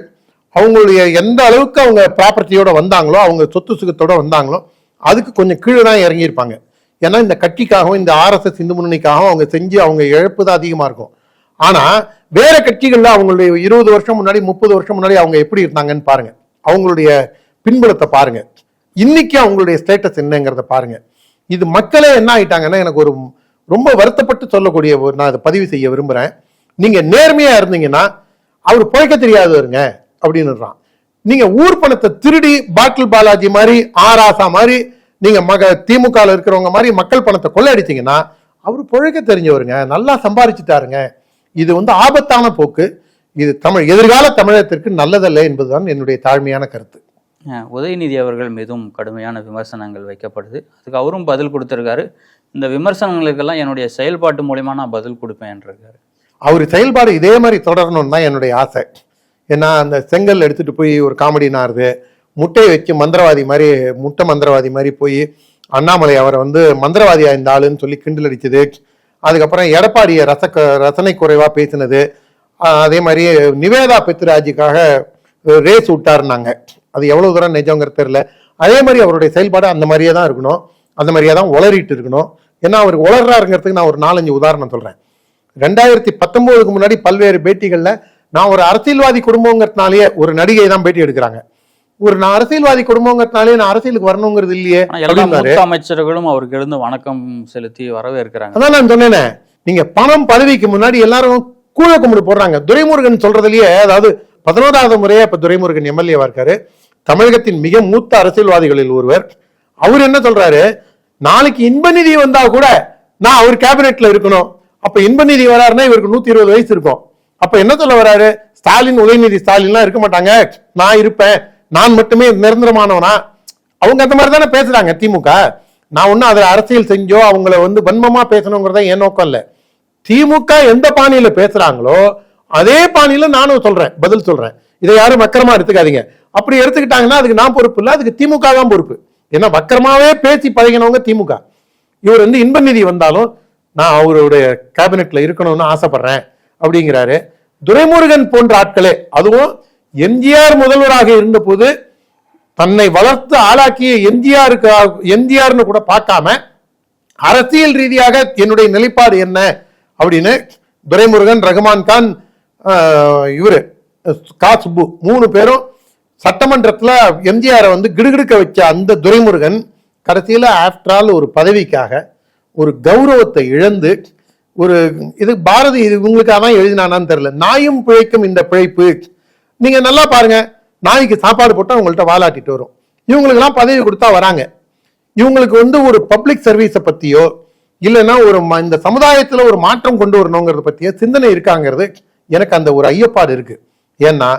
அவங்களுடைய எந்த அளவுக்கு அவங்க ப்ராப்பர்ட்டியோட வந்தாங்களோ அவங்க சொத்து சுகத்தோட வந்தாங்களோ அதுக்கு கொஞ்சம் கீழே தான் இறங்கியிருப்பாங்க. ஏன்னா இந்த கட்சிக்காகவும் இந்த ஆர்எஸ்எஸ் இந்து முன்னணிக்காகவும் அவங்க செஞ்சு அவங்க இழப்பு தான் அதிகமாக இருக்கும். ஆனால் வேற கட்சிகளில் அவங்களுடைய இருபது வருஷம் முன்னாடி முப்பது வருஷம் முன்னாடி அவங்க எப்படி இருந்தாங்கன்னு பாருங்க. அவங்களுடைய பின்புலத்தை பாருங்க. இன்னைக்கு அவங்களுடைய ஸ்டேட்டஸ் என்னங்கிறத பாருங்க. இது மக்களே என்ன ஆயிட்டாங்கன்னா எனக்கு ஒரு ரொம்ப வருத்தப்பட்டு சொல்லக்கூடிய ஒரு நான் இதை பதிவு செய்ய விரும்புகிறேன் நீங்கள் நேர்மையாக இருந்தீங்கன்னா அவர் பிழைக்க தெரியாதவருங்க. அப்படின்னுறான் நீங்க ஊர் பணத்தை திருடி பாட்டில் பாலாஜி மாதிரி ஆராசா மாதிரி நீங்க மக திமுக ல இருக்கிறவங்க மாதிரி மக்கள் பணத்தை கொள்ளையடிச்சீங்கன்னா அவர் பிழைக்க தெரிஞ்சவருங்க நல்லா சம்பாரிச்சுட்டாருங்க. இது வந்து ஆபத்தான போக்கு. இது தமிழ் எதிர்கால தமிழகத்திற்கு நல்லதல்ல என்பதுதான் என்னுடைய தாழ்மையான கருத்து. உதயநிதி அவர்கள் மீதும் கடுமையான விமர்சனங்கள் வைக்கப்படுது. அதுக்கு அவரும் பதில் கொடுத்திருக்காரு. இந்த விமர்சனங்களுக்கெல்லாம் என்னுடைய செயல்பாட்டு மூலியமா நான் பதில் கொடுப்பேன்ருக்காரு அவர் செயல்பாடு இதே மாதிரி தொடரணும்னு தான் என்னுடைய ஆசை. ஏன்னா அந்த செங்கல் எடுத்துட்டு போய் ஒரு காமெடி நாருது. முட்டையை வச்சு மந்திரவாதி மாதிரி முட்டை மந்திரவாதி மாதிரி போய் அண்ணாமலை அவரை வந்து மந்திரவாதியா இந்த ஆளுன்னு சொல்லி கிண்டல் அடிச்சது. அதுக்கப்புறம் எடப்பாடியை ரச ரசனை குறைவாக பேசினது. அதே மாதிரி நிவேதா பித்ராஜிக்காக ரேஸ் விட்டாருனாங்க அது எவ்வளவு தூரம் நிஜங்கிறது தெரியல. அதே மாதிரி அவருடைய செயல்பாடு அந்த மாதிரியே தான் இருக்கணும். அந்த மாதிரியே தான் உளறிட்டு இருக்கணும். ஏன்னா அவர் உளர்றாருங்கிறதுக்கு நான் ஒரு நாலஞ்சு உதாரணம் சொல்றேன். ரெண்டாயிரத்தி பத்தொன்பதுக்கு முன்னாடி பல்வேறு பேட்டிகளில் நான் ஒரு அரசியல்வாதி குடும்பங்கிறதுனாலேயே ஒரு நடிகை தான் பேட்டி எடுக்கிறாங்க. ஒரு நான் அரசியல்வாதி குடும்பங்கிறதுனாலே நான் அரசியலுக்கு வரணுங்கிறது இல்லையே அமைச்சர்களும் அவருக்கு எழுந்து வணக்கம் செலுத்தி வரவேற்கிறாங்க. அதான் நான் சொன்னேனே. நீங்க பணம் பதவிக்கு முன்னாடி எல்லாரும் கூழ கும்பிடு போடுறாங்க. துரைமுருகன் சொல்றதுலயே அதாவது பதினோராவது முறையா இப்ப துரைமுருகன் எம்எல்ஏவா இருக்காரு. தமிழகத்தின் மிக மூத்த அரசியல்வாதிகளில் ஒருவர். அவர் என்ன சொல்றாரு? நாளைக்கு இன்ப நிதி வந்தா கூட நான் அவர் கேபினெட்ல இருக்கணும். அப்ப இன்ப நிதி வராருன்னா இவருக்கு நூத்தி இருபது வயசு இருக்கும். அப்ப என்ன சொல்ல வராரு? ஸ்டாலின் உதயநிதி ஸ்டாலின்லாம் இருக்க மாட்டாங்க. நான் இருப்பேன். நான் மட்டுமே நிரந்தரமானவனா? அவங்க அந்த மாதிரி தானே பேசுறாங்க திமுக. நான் ஒன்னும் அதுல அரசியல் செஞ்சோ அவங்கள வந்து வன்மமா பேசணுங்கிறத என் நோக்கம் இல்ல. திமுக எந்த பாணியில பேசுறாங்களோ அதே பாணியில நானும் சொல்றேன் பதில் சொல்றேன். இதை யாரும் வக்கரமா எடுத்துக்காதீங்க. அப்படி எடுத்துக்கிட்டாங்கன்னா அதுக்கு நான் பொறுப்பு இல்லை அதுக்கு திமுக தான் பொறுப்பு. ஏன்னா வக்கரமாவே பேசி பழகினவங்க திமுக. இவர் வந்து இன்ப நிதி வந்தாலும் நான் அவருடைய கேபினெட்ல இருக்கணும்னு ஆசைப்படுறேன் அப்படிங்கிறாரு. துரைமுருகன் போன்ற ஆட்களே அதுவும் எம்ஜிஆர் முதல்வராக இருந்தபோது தன்னை வளர்த்து ஆளாக்கிய எம்ஜிஆருக்கு எம்ஜிஆர்னு கூட பார்க்காம அரசியல் ரீதியாக என்னுடைய நிலைப்பாடு என்ன அப்படின்னு துரைமுருகன் ரகுமான் கான் இவரு கா சுப்பு மூணு பேரும் சட்டமன்றத்தில் எம்ஜிஆரை வந்து கிடுகிடுக்க வச்ச அந்த துரைமுருகன் கடைசியில் ஆஃப்டர் ஆல் ஒரு பதவிக்காக ஒரு கௌரவத்தை இழந்து ஒரு இது பாரதி இது இவங்களுக்காக தான் எழுதினானான்னு தெரியல. நாயும் பிழைக்கும் இந்த பிழைப்பு. நீங்க நல்லா பாருங்க. நாய்க்கு சாப்பாடு போட்டால் உங்கள்ட்ட வாலாட்டிட்டு வரும். இவங்களுக்கெல்லாம் பதவி கொடுத்தா வராங்க. இவங்களுக்கு வந்து ஒரு பப்ளிக் சர்வீஸை பத்தியோ இல்லைன்னா ஒரு ம- இந்த சமுதாயத்துல ஒரு மாற்றம் கொண்டு வரணுங்கிறத பத்தியோ சிந்தனை இருக்காங்கிறது எனக்கு அந்த ஒரு ஐயப்பாடு இருக்கு. ஏன்னா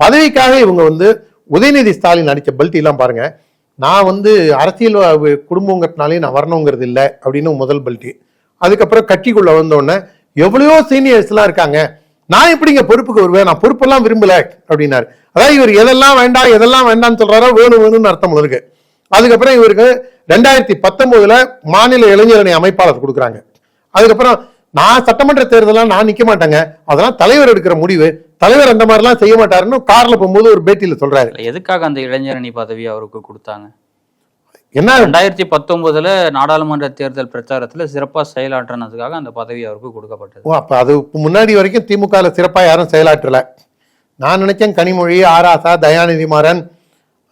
பதவிக்காக இவங்க வந்து உதயநிதி ஸ்டாலின் அடித்த பல்ட்டி எல்லாம் பாருங்க. நான் வந்து அரசியல் குடும்பங்கிறதுனாலே நான் வரணுங்கிறது இல்லை அப்படின்னு முதல் பல்ட்டி அதுக்கப்புறம் கட்சிக்குள்ள வந்தோடனே எவ்வளையோ சீனியர்ஸ்லாம் சீனியர்ஸ் எல்லாம் இருக்காங்க. நான் எப்படிங்க பொறுப்புக்கு வருவேன்? நான் பொறுப்பெல்லாம் விரும்பல அப்படின்னாரு. அதாவது இவர் எதெல்லாம் வேண்டாம் எதெல்லாம் வேண்டாம்னு சொல்றாரோ வேணும் வேணும்னு அர்த்தம் இருக்கு அதுக்கப்புறம் இவருக்கு ரெண்டாயிரத்தி பத்தொன்பதுல மாநில இளைஞரணி அமைப்பாளர் கொடுக்குறாங்க. அதுக்கப்புறம் நான் சட்டமன்ற தேர்தலாம் நான் நிக்க மாட்டேங்க. அதெல்லாம் தலைவர் எடுக்கிற முடிவு. தலைவர் அந்த மாதிரிலாம் செய்ய மாட்டாருன்னு கார்ல போகும்போது ஒரு பேட்டியில சொல்றாரு. எதுக்காக அந்த இளைஞரணி பதவி அவருக்கு கொடுத்தாங்க? என்ன? ரெண்டாயிரத்தி பத்தொன்பதுல நாடாளுமன்ற தேர்தல் பிரச்சாரத்துல சிறப்பா செயலாற்றினதுக்காக அந்த பதவி அவருக்கு கொடுக்கப்பட்டது. ஓ அப்ப அது முன்னாடி வரைக்கும் திமுகல சிறப்பா யாரும் செயலாற்றல. நான் நினைச்சேன் கனிமொழி ஆராசா தயாநிதி மாறன்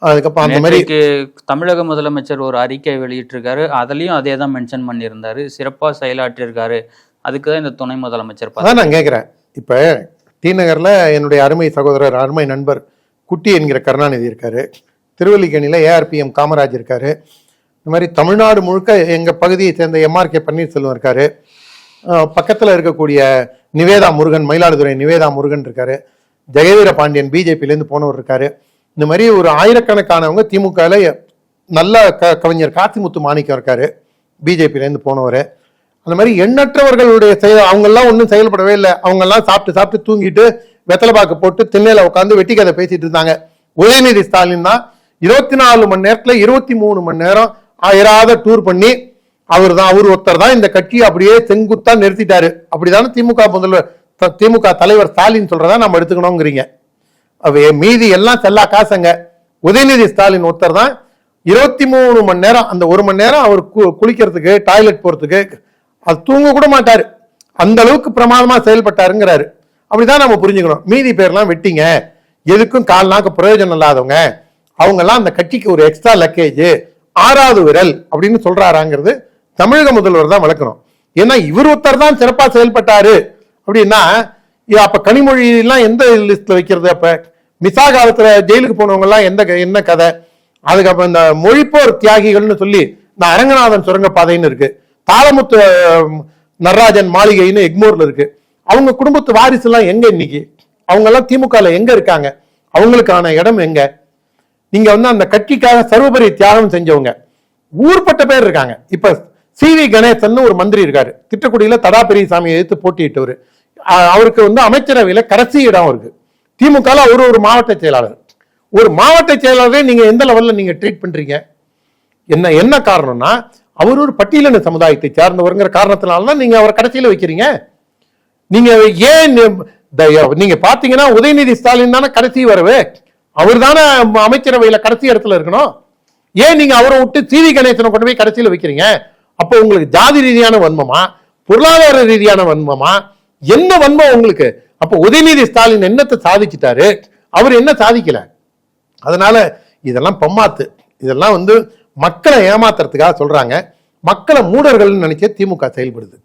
அதுக்கப்புறம் அந்த மாதிரி தமிழக முதலமைச்சர் ஒரு அறிக்கை வெளியிட்டிருக்காரு. அதுலயும் அதே தான் மென்ஷன் பண்ணியிருந்தாரு. சிறப்பா செயலாற்றியிருக்காரு. அதுக்கு தான் இந்த துணை முதலமைச்சர் அதான் நான் கேட்குறேன் இப்போ டி நகரில் என்னுடைய அருமை சகோதரர் அருமை நண்பர் குட்டி என்கிற கருணாநிதி இருக்காரு. திருவல்லிக்கேணியில் ஏஆர்பிஎம் காமராஜ் இருக்காரு. இந்த மாதிரி தமிழ்நாடு முழுக்க எங்கள் பகுதியை சேர்ந்த எம்ஆர்கே பன்னீர்செல்வம் இருக்காரு. பக்கத்தில் இருக்கக்கூடிய நிவேதா முருகன் மயிலாடுதுறை நிவேதா முருகன் இருக்காரு. ஜெயவீர பாண்டியன் பிஜேபியிலேருந்து போனவர் இருக்காரு. இந்த மாதிரி ஒரு ஆயிரக்கணக்கானவங்க திமுகவில் நல்ல க கவிஞர் காத்திமுத்து மாணிக்கம் இருக்காரு. பிஜேபியிலேருந்து போனவர். அந்த மாதிரி எண்ணற்றவர்களுடைய செயல் அவங்கெல்லாம் ஒன்றும் செயல்படவே இல்லை. அவங்கெல்லாம் சாப்பிட்டு சாப்பிட்டு தூங்கிட்டு வெத்தலை பாக்கு போட்டு திண்ணையில் உட்காந்து வெட்டி கதை பேசிட்டு இருந்தாங்க. உதயநிதி ஸ்டாலின் தான் இருபத்தி நாலு மணி நேரத்துல இருபத்தி மூணு மணி நேரம் அயராத டூர் பண்ணி அவர் தான் அவர் ஒருத்தர் தான் இந்த கட்சியை அப்படியே செங்குத்தா நிறுத்திட்டாரு. அப்படிதானே திமுக முதல்வர் த- திமுக தலைவர் ஸ்டாலின் சொல்றதா நம்ம எடுத்துக்கணுங்கிறீங்க. அவ மீதி எல்லாம் செல்லா காசுங்க. உதயநிதி ஸ்டாலின் ஒருத்தர் தான் இருபத்தி மூணு மணி நேரம் அந்த ஒரு மணி நேரம் அவர் கு- குளிக்கிறதுக்கு டாய்லெட் போறதுக்கு அது தூங்க கூட மாட்டாரு. அந்த அளவுக்கு பிரமாதமா செயல்பட்டாருங்கிறாரு. அப்படிதான் நம்ம புரிஞ்சுக்கணும். மீதி பேர்லாம் வெட்டிங்க. எதுக்கும் கால் நாக்கு பிரயோஜனம் இல்லாதவங்க. அவங்கெல்லாம் அந்த கட்சிக்கு ஒரு எக்ஸ்ட்ரா லக்கேஜ் ஆறாவது விரல் அப்படின்னு சொல்றாராங்கிறது தமிழக முதல்வர் தான் விளக்கணும். ஏன்னா இவர் ஒருத்தர் தான் சிறப்பாக செயல்பட்டாரு. அப்படின்னா அப்ப கனிமொழியெல்லாம் எந்த லிஸ்ட்ல வைக்கிறது அப்ப? மிசா காலத்துல ஜெயிலுக்கு போனவங்கலாம் எந்த க- என்ன கதை? அதுக்கப்புறம் இந்த மொழிப்போர் தியாகிகள்னு சொல்லி இந்த அரங்கநாதன் சுரங்கப்பாதைன்னு இருக்கு. தாளமுத்து நடராஜன் மாளிகைன்னு எக்மோர்ல இருக்கு. அவங்க குடும்பத்து வாரிசு எல்லாம் எங்க இன்னைக்கு? அவங்க எல்லாம் திமுகல எங்க இருக்காங்க? அவங்களுக்கான இடம் எங்க? நீங்க வந்து அந்த கட்சிக்காக சர்வபரி தியாகம் செஞ்சவங்க. ஊர்பட்ட பேர் இருக்காங்க. இப்ப சி வி கணேசன் ஒரு மந்திரி இருக்காரு. திட்டக்குடியில தடா பெரியசாமியை எதிர்த்து போட்டியிட்டவர். அவருக்கு வந்து அமைச்சரவையில கடைசி இடம் அவருக்கு. திமுக அவர் ஒரு மாவட்ட செயலாளர். ஒரு மாவட்ட செயலாளரே நீங்க எந்த லெவல்ல நீங்க ட்ரீட் பண்றீங்க? என்ன என்ன காரணம்னா அவர் ஒரு பட்டியலின சமுதாயத்தை சார்ந்தவருங்கிற காரணத்தினால தான் நீங்க அவர் கடைசியில வைக்கிறீங்க. நீங்க ஏன் நீங்க பாத்தீங்கன்னா உதயநிதி ஸ்டாலின் தானே கடைசி வரவே. அவர் தானே அமைச்சரவையில கடைசி இடத்துல இருக்கணும்? ஏன் நீங்க அவரை விட்டு சிவி கணேசனை கொண்டு போய் கடைசியில் வைக்கிறீங்க? அப்போ உங்களுக்கு ஜாதி ரீதியான வன்மமா? பொருளாதார ரீதியான வன்மமா? என்ன வன்மம் உங்களுக்கு? அப்போ உதயநிதி ஸ்டாலின் என்னத்தை சாதிச்சிட்டாரு? அவர் என்ன சாதிக்கல? அதனால இதெல்லாம் பம்மாத்து. இதெல்லாம் வந்து மக்களை ஏமாத்துறதுக்காக சொல்றாங்க. மக்களை மூடர்கள்னு நினைச்சே திமுக செயல்படுது.